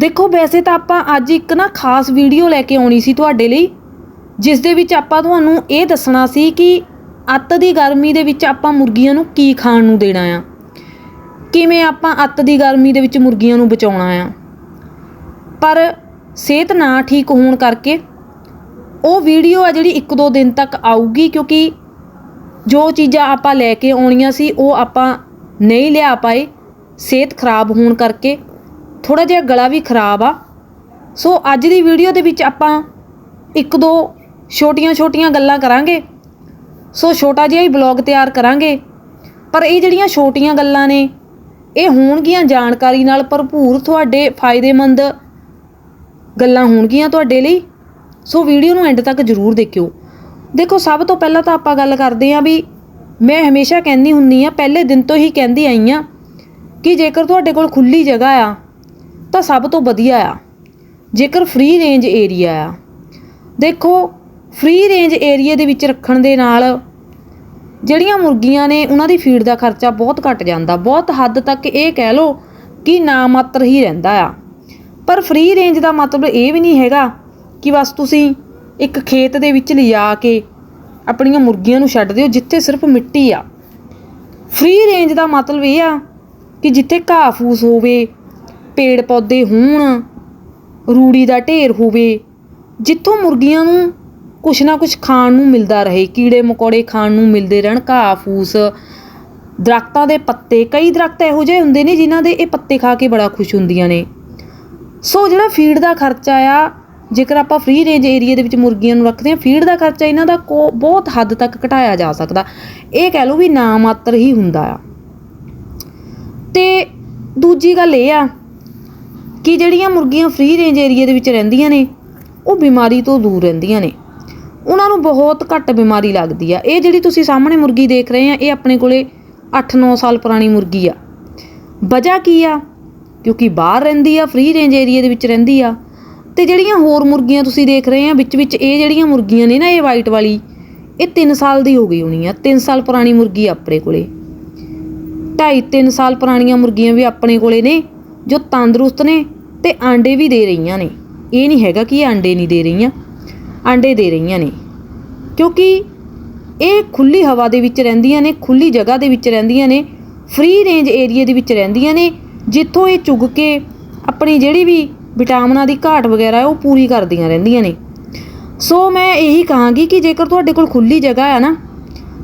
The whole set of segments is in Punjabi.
ਦੇਖੋ, ਵੈਸੇ ਤਾਂ ਆਪਾਂ ਅੱਜ ਇੱਕ ਨਾ ਖਾਸ ਵੀਡੀਓ ਲੈ ਕੇ ਆਉਣੀ ਸੀ ਤੁਹਾਡੇ ਲਈ, ਜਿਸ ਦੇ ਵਿੱਚ ਆਪਾਂ ਤੁਹਾਨੂੰ ਇਹ ਦੱਸਣਾ ਸੀ ਕਿ ਅੱਤ ਦੀ ਗਰਮੀ ਦੇ ਵਿੱਚ ਆਪਾਂ ਮੁਰਗੀਆਂ ਨੂੰ ਕੀ ਖਾਣ ਨੂੰ ਦੇਣਾ ਆ? ਕਿਵੇਂ ਆਪਾਂ ਅੱਤ ਦੀ ਗਰਮੀ ਦੇ ਵਿੱਚ ਮੁਰਗੀਆਂ ਨੂੰ ਬਚਾਉਣਾ ਆ? ਪਰ ਸਿਹਤ ਨਾ ਠੀਕ ਹੋਣ ਕਰਕੇ ਉਹ ਵੀਡੀਓ ਆ ਜਿਹੜੀ ਇੱਕ ਦੋ ਦਿਨ ਤੱਕ ਆਊਗੀ, ਕਿਉਂਕਿ ਜੋ ਚੀਜ਼ਾਂ ਆਪਾਂ ਲੈ ਕੇ ਆਉਣੀਆਂ ਸੀ, ਉਹ ਆਪਾਂ ਨਹੀਂ ਲਿਆ ਪਾਏ, ਸਿਹਤ ਖਰਾਬ ਹੋਣ ਕਰਕੇ ਥੋੜਾ ਜਿਹਾ ਗਲਾ ਵੀ ਖਰਾਬ ਆ। ਸੋ ਅੱਜ ਦੀ ਵੀਡੀਓ ਦੇ ਵਿੱਚ ਆਪਾਂ ਇੱਕ ਦੋ ਛੋਟੀਆਂ-ਛੋਟੀਆਂ ਗੱਲਾਂ ਕਰਾਂਗੇ। ਸੋ ਛੋਟਾ ਜਿਹਾ ਹੀ ਬਲੌਗ ਤਿਆਰ ਕਰਾਂਗੇ। ਪਰ ਇਹ ਜਿਹੜੀਆਂ ਛੋਟੀਆਂ ਗੱਲਾਂ ਨੇ, ਇਹ ਹੋਣਗੀਆਂ ਜਾਣਕਾਰੀ ਨਾਲ ਭਰਪੂਰ ਤੁਹਾਡੇ ਫਾਇਦੇਮੰਦ ਗੱਲਾਂ ਹੋਣਗੀਆਂ ਤੁਹਾਡੇ ਲਈ। ਸੋ ਵੀਡੀਓ ਨੂੰ ਐਂਡ ਤੱਕ ਜ਼ਰੂਰ ਦੇਖਿਓ। ਦੇਖੋ, ਸਭ ਤੋਂ ਪਹਿਲਾਂ ਤਾਂ ਆਪਾਂ ਗੱਲ ਕਰਦੇ ਆਂ ਵੀ ਮੈਂ ਹਮੇਸ਼ਾ ਕਹਿੰਦੀ ਹੁੰਨੀ ਆ ਪਹਿਲੇ ਦਿਨ ਤੋਂ ਹੀ ਕਹਿੰਦੀ ਆਈ ਆ ਕਿ ਜੇਕਰ ਤੁਹਾਡੇ ਕੋਲ ਖੁੱਲੀ ਜਗ੍ਹਾ ਆ ਤਾਂ ਸਭ ਤੋਂ ਵਧੀਆ ਆ। ਜੇਕਰ ਫ੍ਰੀ ਰੇਂਜ ਏਰੀਆ ਆ। ਦੇਖੋ ਫ੍ਰੀ ਰੇਂਜ ਏਰੀਆ ਦੇ ਵਿੱਚ ਰੱਖਣ ਦੇ ਨਾਲ ਜਿਹੜੀਆਂ ਮੁਰਗੀਆਂ ਨੇ ਉਹਨਾਂ ਦੀ ਫੀਡ ਦਾ ਖਰਚਾ ਬਹੁਤ ਘਟ ਜਾਂਦਾ। ਬਹੁਤ ਹੱਦ ਤੱਕ ਇਹ ਕਹਿ ਲਓ ਕਿ ਨਾ ਮਾਤਰ ਹੀ ਰਹਿੰਦਾ ਆ। ਪਰ ਫ੍ਰੀ ਰੇਂਜ ਦਾ ਮਤਲਬ ਇਹ ਵੀ ਨਹੀਂ ਹੈਗਾ ਕਿ ਬਸ ਤੁਸੀਂ ਇੱਕ ਖੇਤ ਦੇ ਵਿੱਚ ਲਿਜਾ ਕੇ ਆਪਣੀਆਂ ਮੁਰਗੀਆਂ ਨੂੰ ਛੱਡ ਦਿਓ, ਜਿੱਥੇ ਸਿਰਫ ਮਿੱਟੀ ਆ। ਫ੍ਰੀ ਰੇਂਜ ਦਾ ਮਤਲਬ ਇਹ ਆ ਕਿ ਜਿੱਥੇ ਘਾਹ ਫੂਸ ਹੋਵੇ ਪੇੜ ਪੌਦੇ ਹੋਣ, ਰੂੜੀ ਦਾ ਢੇਰ ਹੋਵੇ, ਜਿੱਥੋਂ ਮੁਰਗੀਆਂ ਨੂੰ ਕੁਛ ਨਾ ਕੁਛ ਖਾਣ ਨੂੰ ਮਿਲਦਾ ਰਹੇ, ਕੀੜੇ ਮਕੌੜੇ ਖਾਣ ਨੂੰ ਮਿਲਦੇ ਰਹਿਣ, ਘਾਹ, ਫੂਸ, ਦਰਖਤਾਂ ਦੇ ਪੱਤੇ, ਕਈ ਦਰਖਤ ਇਹੋ ਜਿਹੇ ਹੁੰਦੇ ਨੇ ਜਿਨ੍ਹਾਂ ਦੇ ਇਹ ਪੱਤੇ ਖਾ ਕੇ ਬੜਾ ਖੁਸ਼ ਹੁੰਦੀਆਂ ਨੇ। ਸੋ ਜਿਹੜਾ ਫੀਡ ਦਾ ਖਰਚਾ ਆ, ਜੇਕਰ ਆਪਾਂ ਫ੍ਰੀ ਰੇਂਜ ਏਰੀਆ ਦੇ ਵਿੱਚ ਮੁਰਗੀਆਂ ਨੂੰ ਰੱਖਦੇ ਹਾਂ, ਫੀਡ ਦਾ ਖਰਚਾ ਇਹਨਾਂ ਦਾ ਕੋ- ਬਹੁਤ ਹੱਦ ਤੱਕ ਘਟਾਇਆ ਜਾ ਸਕਦਾ। ਇਹ ਕਹਿ ਲਓ ਵੀ ਨਾ ਮਾਤਰ ਹੀ ਹੁੰਦਾ ਆ। ਤੇ ਦੂਜੀ ਗੱਲ ਇਹ ਆ ਕਿ ਜਿਹੜੀਆਂ ਮੁਰਗੀਆਂ ਫ੍ਰੀ ਰੇਂਜ ਏਰੀਆ ਦੇ ਵਿੱਚ ਰਹਿੰਦੀਆਂ ਨੇ, ਉਹ ਬਿਮਾਰੀ ਤੋਂ ਦੂਰ ਰਹਿੰਦੀਆਂ ਨੇ। ਉਹਨਾਂ ਨੂੰ ਬਹੁਤ ਘੱਟ ਬਿਮਾਰੀ ਲੱਗਦੀ ਆ। ਇਹ ਜਿਹੜੀ ਤੁਸੀਂ ਸਾਹਮਣੇ ਮੁਰਗੀ ਦੇਖ ਰਹੇ ਆ, ਇਹ ਆਪਣੇ ਕੋਲੇ 8-9 ਸਾਲ ਪੁਰਾਣੀ ਮੁਰਗੀ ਆ। ਵਜ੍ਹਾ ਕੀ ਆ? ਕਿਉਂਕਿ ਬਾਹਰ ਰਹਿੰਦੀ ਆ ਫ੍ਰੀ ਰੇਂਜ ਏਰੀਆ ਦੇ ਵਿੱਚ ਰਹਿੰਦੀ ਆ। ਤੇ ਜਿਹੜੀਆਂ ਹੋਰ ਮੁਰਗੀਆਂ ਤੁਸੀਂ ਦੇਖ ਰਹੇ ਆ, ਵਿੱਚ ਵਿੱਚ ਇਹ ਜਿਹੜੀਆਂ ਮੁਰਗੀਆਂ ਨੇ ਨਾ, ਇਹ ਵਾਈਟ ਵਾਲੀ, ਇਹ 3 ਸਾਲ ਦੀ ਹੋ ਗਈ ਹੋਣੀ ਆ। 3 ਸਾਲ ਪੁਰਾਣੀ ਮੁਰਗੀ ਆਪਣੇ ਕੋਲੇ। 2.5-3 ਸਾਲ ਪੁਰਾਣੀਆਂ ਮੁਰਗੀਆਂ ਵੀ ਆਪਣੇ ਕੋਲੇ ਨੇ, ਜੋ ਤੰਦਰੁਸਤ ਨੇ ਤੇ ਆਂਡੇ ਵੀ ਦੇ ਰਹੀਆਂ ਨੇ। ਇਹ ਨਹੀਂ ਹੈਗਾ ਕਿ ਇਹ ਆਂਡੇ ਨਹੀਂ ਦੇ ਰਹੀਆਂ। ਆਂਡੇ ਦੇ ਰਹੀਆਂ ਨੇ। ਕਿਉਂਕਿ ਇਹ ਖੁੱਲੀ ਹਵਾ ਦੇ ਵਿੱਚ ਰਹਿੰਦੀਆਂ ਨੇ ਖੁੱਲੀ ਜਗ੍ਹਾ ਦੇ ਵਿੱਚ ਰਹਿੰਦੀਆਂ ਨੇ ਫ੍ਰੀ ਰੇਂਜ ਏਰੀਆ ਦੇ ਵਿੱਚ ਰਹਿੰਦੀਆਂ ਨੇ, ਜਿੱਥੋਂ ਇਹ ਚੁਗ ਕੇ ਆਪਣੀ ਜਿਹੜੀ ਵੀ ਵਿਟਾਮਿਨਾਂ ਦੀ ਘਾਟ ਵਗੈਰਾ ਉਹ ਪੂਰੀ ਕਰਦੀਆਂ ਰਹਿੰਦੀਆਂ ਨੇ। ਸੋ ਮੈਂ ਇਹੀ ਕਹਾਂਗੀ ਕਿ ਜੇਕਰ ਤੁਹਾਡੇ ਕੋਲ ਖੁੱਲੀ ਜਗ੍ਹਾ ਆ ਨਾ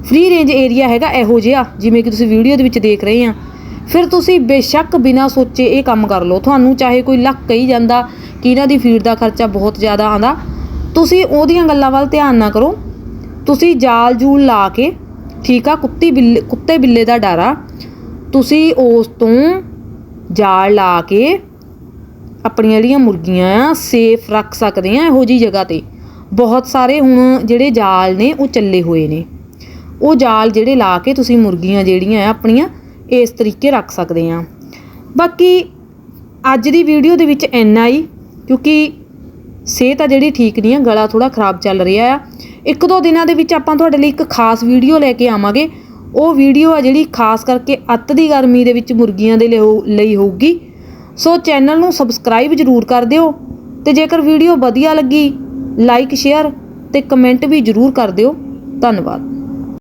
ਫ੍ਰੀ ਰੇਂਜ ਏਰੀਆ ਹੈਗਾ ਇਹੋ ਜਿਹਾ, ਜਿਵੇਂ ਕਿ ਤੁਸੀਂ ਵੀਡੀਓ ਦੇ ਵਿੱਚ ਦੇਖ ਰਹੇ ਆ ਫਿਰ ਤੁਸੀਂ ਬੇਸ਼ੱਕ ਬਿਨਾਂ ਸੋਚੇ ਇਹ ਕੰਮ ਕਰ ਲਓ। ਤੁਹਾਨੂੰ ਚਾਹੇ ਕੋਈ ਲੱਖ ਕਹੀ ਜਾਂਦਾ ਕਿ ਇਹਨਾਂ ਦੀ ਫੀਡ ਦਾ ਖਰਚਾ ਬਹੁਤ ਜ਼ਿਆਦਾ ਆਂਦਾ ਤੁਸੀਂ ਉਹਦੀਆਂ ਗੱਲਾਂ ਵੱਲ ਧਿਆਨ ਨਾ ਕਰੋ। ਤੁਸੀਂ ਜਾਲ ਜੂਲ ਲਾ ਕੇ, ਠੀਕ ਆ, ਕੁੱਤੀ ਬਿੱਲੇ ਕੁੱਤੇ ਬਿੱਲੇ ਦਾ ਡਰ ਆ ਤੁਸੀਂ ਉਸ ਤੋਂ ਜਾਲ ਲਾ ਕੇ ਆਪਣੀਆਂ ਜਿਹੜੀਆਂ ਮੁਰਗੀਆਂ ਆ, ਸੇਫ ਰੱਖ ਸਕਦੇ ਆ ਇਹੋ ਜੀ ਜਗ੍ਹਾ ਤੇ। ਬਹੁਤ ਸਾਰੇ ਹੁਣ ਜਿਹੜੇ ਜਾਲ ਨੇ, ਉਹ ਚੱਲੇ ਹੋਏ ਨੇ। ਉਹ ਜਾਲ ਜਿਹੜੇ ਲਾ ਕੇ ਤੁਸੀਂ ਮੁਰਗੀਆਂ ਜਿਹੜੀਆਂ ਆ, ਆਪਣੀਆਂ ਇਸ ਤਰੀਕੇ ਰੱਖ ਸਕਦੇ ਆ ਬਾਕੀ ਅੱਜ ਦੀ ਵੀਡੀਓ ਦੇ ਵਿੱਚ ਇੰਨਾ ਹੀ, ਕਿਉਂਕਿ ਸਿਹਤ ਆ ਜਿਹੜੀ ਠੀਕ ਨਹੀਂ ਆ, ਗਲਾ ਥੋੜਾ ਖਰਾਬ ਚੱਲ ਰਿਹਾ ਆ। ਇੱਕ ਦੋ ਦਿਨਾਂ ਦੇ ਵਿੱਚ ਆਪਾਂ ਤੁਹਾਡੇ ਲਈ ਇੱਕ ਖਾਸ ਵੀਡੀਓ ਲੈ ਕੇ ਆਵਾਂਗੇ। ਉਹ ਵੀਡੀਓ ਆ ਜਿਹੜੀ ਖਾਸ ਕਰਕੇ ਅੱਤ ਦੀ ਗਰਮੀ ਦੇ ਵਿੱਚ ਮੁਰਗੀਆਂ ਦੇ ਲਈ ਲਈ ਹੋਊਗੀ। ਸੋ ਚੈਨਲ ਨੂੰ ਸਬਸਕ੍ਰਾਈਬ ਜ਼ਰੂਰ ਕਰ ਦਿਓ ਤੇ ਜੇਕਰ ਵੀਡੀਓ ਵਧੀਆ ਲੱਗੀ ਲਾਈਕ ਸ਼ੇਅਰ ਤੇ ਕਮੈਂਟ ਵੀ ਜ਼ਰੂਰ ਕਰ ਦਿਓ। ਧੰਨਵਾਦ।